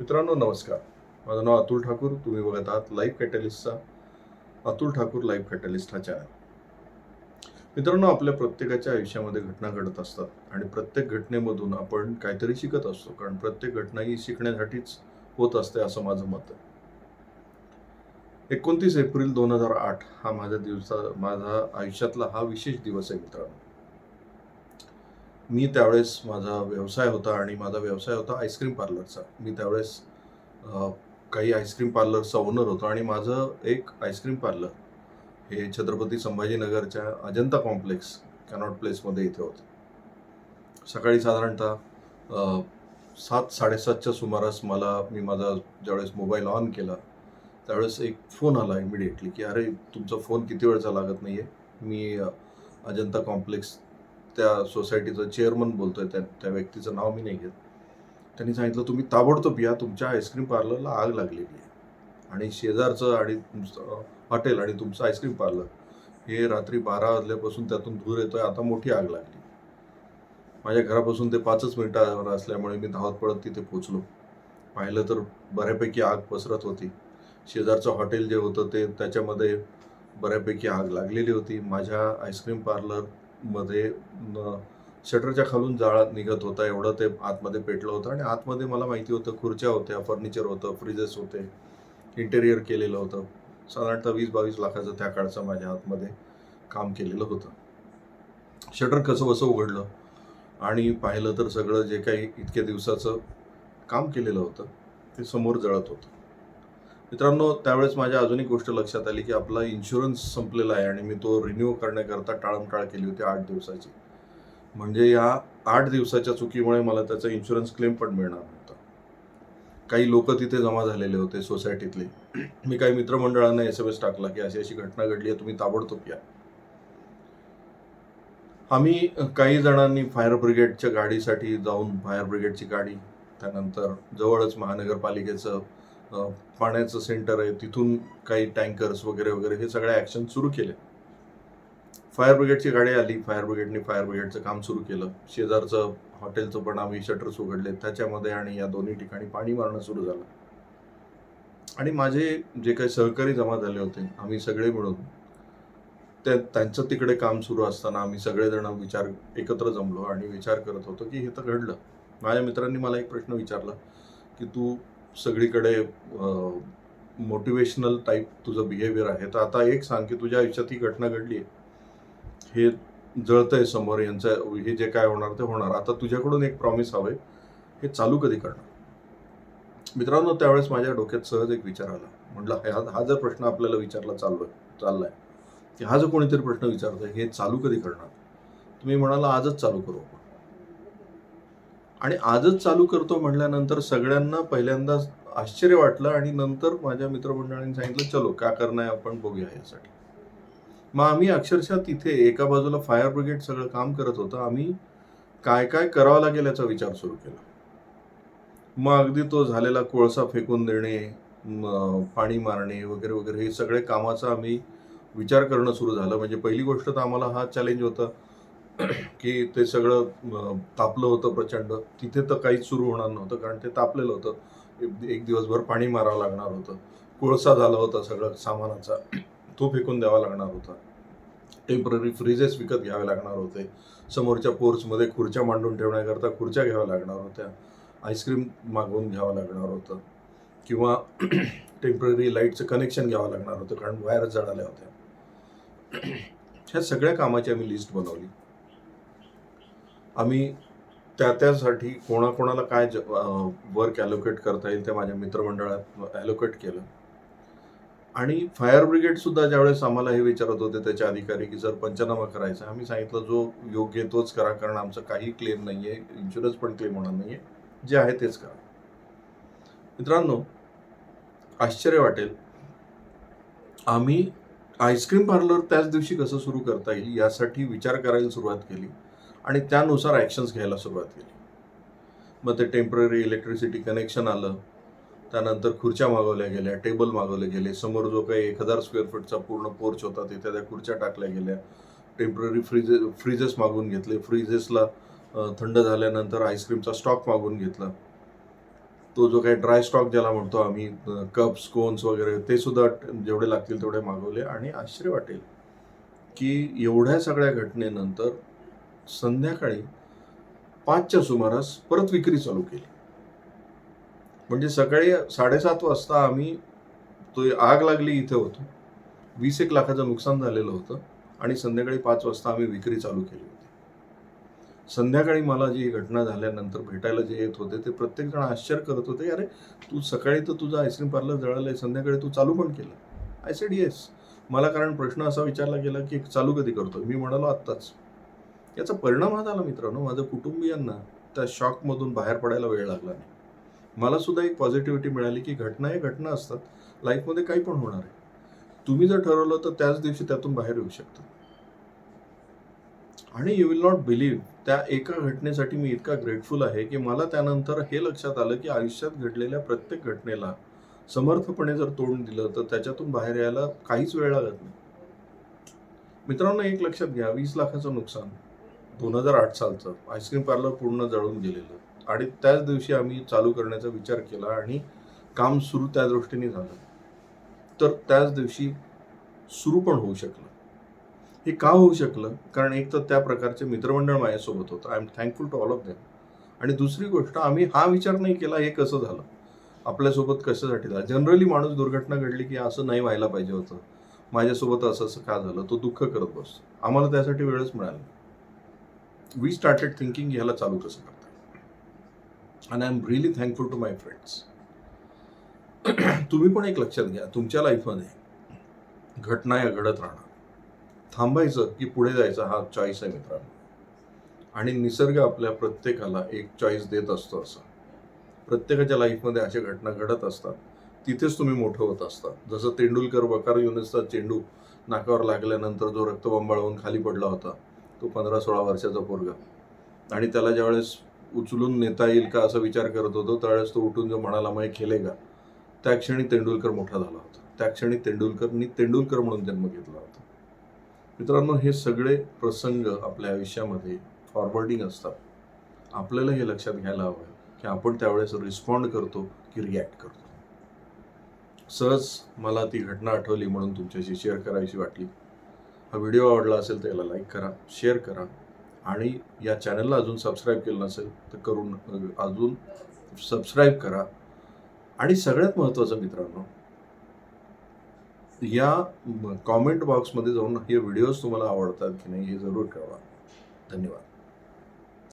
मित्रांनो नमस्कार. माझं नाव अतुल ठाकूर. तुम्ही बघत आहात लाईव्ह कॅटलिस्टचा अतुल ठाकूर लाईव्ह कॅटलिस्ट हा चॅनल मित्रांनो आपल्या प्रत्येकाच्या आयुष्यामध्ये घटना घडत असतात आणि प्रत्येक घटनेमधून आपण काहीतरी शिकत असतो कारण प्रत्येक घटना ही शिकण्यासाठीच होत असते असं माझं मत आहे. एकोणतीस एप्रिल दोन हजार आठ हा माझ्या दिवसा माझा आयुष्यातला हा विशेष दिवस आहे मित्रांनो. मी त्यावेळेस माझा व्यवसाय होता आणि माझा व्यवसाय होता आईस्क्रीम पार्लरचा मी त्यावेळेस काही आईस्क्रीम पार्लरचा ओनर होतो आणि माझं एक आईस्क्रीम पार्लर हे छत्रपती संभाजीनगरच्या अजंता कॉम्प्लेक्स कॅनॉट प्लेसमध्ये इथे होतं. सकाळी साधारणतः सात साडेसातच्या सुमारास मला मी माझा ज्यावेळेस मोबाईल ऑन केला त्यावेळेस एक फोन आला इमिडिएटली की अरे तुमचा फोन किती वेळचा लागत नाही आहे मी अजंता कॉम्प्लेक्स त्या सोसायटीचं चेअरमन बोलतोय त्या त्या व्यक्तीचं नाव मी नाही घेत. त्यांनी सांगितलं तुम्ही ताबडतोब या तुमच्या आईस्क्रीम पार्लरला आग लागलेली आहे. आणि शेजारचं आणि तुमचं हॉटेल आणि तुमचं आईस्क्रीम पार्लर हे रात्री बारा वाजल्यापासून त्यातून धूर येतोय आता मोठी आग लागली. माझ्या घरापासून ते पाचच मिनिटावर असल्यामुळे मी धावत पडत तिथे पोचलो. पाहिलं तर बऱ्यापैकी आग पसरत होती. शेजारचं हॉटेल जे होतं ते त्याच्यामध्ये बऱ्यापैकी आग लागलेली होती. माझ्या आईस्क्रीम पार्लर मध्ये शटरच्या खालून जाळात निघत होता एवढं ते आतमध्ये पेटलं होतं आणि आतमध्ये मला माहिती होतं खुर्च्या होत्या फर्निचर होतं फ्रीजेस होते इंटेरियर केलेलं होतं. साधारणतः वीस बावीस लाखाचं त्या काळचं माझ्या आतमध्ये काम केलेलं होतं. शटर कसं बसं उघडलं आणि पाहिलं तर सगळं जे काही इतक्या दिवसाचं काम केलेलं होतं ते समोर जळत होतं. मित्रांनो त्यावेळेस माझ्या अजून एक गोष्ट लक्षात आली की आपला इन्शुरन्स संपलेला आहे आणि मी तो रिन्यू करण्याकरता टाळमटाळ केली होती आठ दिवसाची. म्हणजे या आठ दिवसाच्या चुकीमुळे मला त्याचा इन्शुरन्स क्लेम पण मिळणार नव्हता. काही लोक तिथे जमा झालेले होते सोसायटीतले मी काही मित्रमंडळांना एस एम एस टाकला की अशी अशी घटना घडली आहे तुम्ही ताबडतोब या. आम्ही काही जणांनी फायर ब्रिगेडच्या गाडीसाठी जाऊन फायर ब्रिगेडची गाडी त्यानंतर जवळच महानगरपालिकेचं पाण्याचं सेंटर आहे तिथून काही टँकर्स वगैरे वगैरे हे सगळे ॲक्शन सुरू केले. फायर ब्रिगेडची गाडी आली फायर ब्रिगेडने फायर ब्रिगेडचं काम सुरू केलं. शेजारचं हॉटेलचं पण आम्ही शटर्स उघडले त्याच्यामध्ये आणि या दोन्ही ठिकाणी पाणी मारणं सुरू झालं. आणि माझे जे काही सहकारी जमा झाले होते आम्ही सगळे मिळून त्या त्यांचं तिकडे काम सुरू असताना आम्ही सगळेजण विचार एकत्र जमलो आणि विचार करत होतो की हे तर घडलं. माझ्या मित्रांनी मला एक प्रश्न विचारला की तू सगळीकडे मोटिवेशनल टाईप तुझं बिहेवियर आहे. तर आता एक सांग की तुझ्या आयुष्यात ही घटना घडली आहे. हे जळतंय समोर यांचं हे जे काय होणार ते होणार. आता तुझ्याकडून एक प्रॉमिस हवंय. हे चालू कधी करणार? मित्रांनो त्यावेळेस माझ्या डोक्यात सहज एक विचार आला. म्हटलं हा हा जर प्रश्न आपल्याला विचारला चाललोय चाललाय की हा जो कोणीतरी प्रश्न विचारतोय हे चालू कधी करणार? तुम्ही म्हणाला आजच चालू करू आपण. आणि आजच चालू करतो म्हटल्यानंतर सगळ्यांना पहिल्यांदा आश्चर्य वाटलं आणि नंतर माझ्या मित्रमंडळांनी सांगितलं चलो का करणं आहे आपण बघूया यासाठी. मग आम्ही अक्षरशः तिथे एका बाजूला फायर ब्रिगेड सगळं काम करत होतं. आम्ही काय काय करावं लागेल याचा विचार सुरू केला. मग अगदी तो झालेला कोळसा फेकून देणे पाणी मारणे वगैरे वगैरे हे सगळे कामाचा आम्ही विचार करणं सुरू झालं. म्हणजे पहिली गोष्ट तर आम्हाला हा चॅलेंज होता. की ते सगळं तापलं होतं प्रचंड. तिथे तर काहीच सुरू होणार नव्हतं कारण ते तापलेलं होतं. एक- एक दिवसभर पाणी मारावं लागणार होतं. कोळसा झाला होता सगळं सामानाचा. तो फेकून द्यावा लागणार होता. टेंपररी फ्रीजेस विकत घ्यावे लागणार होते. समोरच्या पोर्चमध्ये खुर्च्या मांडून ठेवण्याकरता खुर्च्या घ्याव्या लागणार होत्या. आईस्क्रीम मागवून घ्यावं लागणार होतं. किंवा टेंपररी लाईटचं कनेक्शन घ्यावं लागणार होतं कारण वायर जळाल्या होत्या. ह्या सगळ्या कामाची आम्ही लिस्ट बनवली. आम्ही त्या त्यासाठी कोणाकोणाला काय वर्क ॲलोकेट करता येईल ते माझ्या मित्रमंडळात ॲलोकेट केलं. आणि फायर ब्रिगेडसुद्धा ज्यावेळेस आम्हाला हे विचारत होते त्याचे अधिकारी की जर पंचनामा करायचा आम्ही सांगितलं जो योग्य तोच करा कारण आमचं काही क्लेम नाही आहे इन्शुरन्स पण क्लेम होणार नाही आहे जे आहे तेच करा. मित्रांनो आश्चर्य वाटेल. आम्ही आईस्क्रीम पार्लर त्याच दिवशी कसं सुरू करता येईल यासाठी विचार करायला सुरुवात केली. आणि त्यानुसार ॲक्शन्स घ्यायला सुरुवात केली. मग ते टेंपररी इलेक्ट्रिसिटी कनेक्शन आलं. त्यानंतर खुर्च्या मागवल्या गेल्या टेबल मागवले गेले. समोर जो काही एक हजार स्क्वेअर फूटचा पूर्ण पोर्च होता तिथे त्या खुर्च्या टाकल्या गेल्या. टेंपररी फ्रीजे फ्रीजेस मागून घेतले. फ्रीजेसला थंड झाल्यानंतर आईस्क्रीमचा स्टॉक मागून घेतला. तो जो काही ड्राय स्टॉक ज्याला म्हणतो आम्ही कप्स कोन्स वगैरे ते सुद्धा जेवढे लागतील तेवढे मागवले. आणि आश्चर्य वाटेल की एवढ्या सगळ्या घटनेनंतर संध्याकाळी पाचच्या सुमारास परत विक्री चालू केली. म्हणजे सकाळी साडेसात वाजता आम्ही तो आग लागली इथे होतो. वीस एक लाखाचं नुकसान झालेलं होतं आणि संध्याकाळी पाच वाजता आम्ही विक्री चालू केली होती. संध्याकाळी मला जी घटना झाल्यानंतर भेटायला जे येत होते ते प्रत्येकजण आश्चर्य करत होते अरे तू सकाळी तर तुझं आईस्क्रीम पार्लर जळालंय संध्याकाळी तू चालू पण केलं. आय सेड येस मला कारण प्रश्न असा विचारला गेला की चालू कधी करतो मी म्हणालो आत्ताच. याचा परिणाम हा झाला मित्रांनो. माझ्या कुटुंबियांना त्या शॉकमधून बाहेर पडायला वेळ लागला नाही. मला सुद्धा एक पॉझिटिव्हिटी मिळाली की घटना हे घटना असतात. लाईफमध्ये काही पण होणार आहे. तुम्ही जर ठरवलं तर त्याच दिवशी त्यातून बाहेर येऊ शकता. आणि यू विल नॉट बिलीव्ह त्या एका घटनेसाठी मी इतका ग्रेटफुल आहे की मला त्यानंतर हे लक्षात आलं की आयुष्यात घडलेल्या प्रत्येक घटनेला समर्थपणे जर तोंड दिलं तर त्याच्यातून बाहेर यायला काहीच वेळ लागत नाही. मित्रांनो एक लक्षात घ्या. वीस लाखाचं नुकसान. दोन हजार आठ सालचं आईस्क्रीम पार्लर पूर्ण जळून गेलेलं. आणि त्याच दिवशी आम्ही चालू करण्याचा विचार केला आणि काम सुरू त्या दृष्टीने झालं. तर त्याच दिवशी सुरू पण होऊ शकलं. हे का होऊ शकलं? कारण एक तर त्या प्रकारचे मित्रमंडळ माझ्यासोबत होतं. I am thankful to all of them आणि दुसरी गोष्ट आम्ही हा विचार नाही केला हे कसं झालं? आपल्यासोबत कशासाठी झालं? जनरली माणूस दुर्घटना घडली की असं नाही व्हायला पाहिजे होतं. माझ्यासोबत असं असं का झालं? तो दुःख करत बसतो. आम्हाला त्यासाठी वेळच मिळाला वी स्टार्टेड थिंकिंग ह्याला चालू कसं करता आणि I am really thankful to my friends तुम्ही पण एक लक्षात घ्या तुमच्या लाईफमध्ये घटना या घडत राहणार. थांबायचं की पुढे जायचं हा चॉईस आहे मित्रांनो. आणि निसर्ग आपल्या प्रत्येकाला एक चॉईस देत असतो असं. प्रत्येकाच्या लाईफमध्ये अशा घटना घडत असतात. तिथेच तुम्ही मोठं होत असता जसं तेंडुलकर वकार युनिसचा चेंडू नाकावर लागल्यानंतर जो रक्तबंबाळवून खाली पडला होता तो पंधरा सोळा वर्षाचा पोरगा. आणि त्याला ज्यावेळेस उचलून नेता येईल का असा विचार करत होतो त्यावेळेस तो उठून जो म्हणाला मग खेळेगा त्या क्षणी तेंडुलकर मोठा झाला होता. त्या क्षणी तेंडुलकरनी तेंडुलकर म्हणून जन्म घेतला होता. मित्रांनो हे सगळे प्रसंग आपल्या आयुष्यामध्ये फॉरवर्डिंग असतात. आपल्याला हे लक्षात घ्यायला हवं की आपण त्यावेळेस रिस्पॉन्ड करतो की रिॲक्ट करतो. सहज मला ती घटना आठवली म्हणून तुमच्याशी शेअर करायची वाटली. हा व्हिडिओ आवडला असेल तर याला लाईक करा शेअर करा. आणि या चॅनलला अजून सबस्क्राईब केलं नसेल तर करून अजून सबस्क्राईब करा. आणि सगळ्यात महत्त्वाचं मित्रांनो या कॉमेंट बॉक्समध्ये जाऊन हे व्हिडिओज तुम्हाला आवडतात की नाही हे जरूर कळवा. धन्यवाद.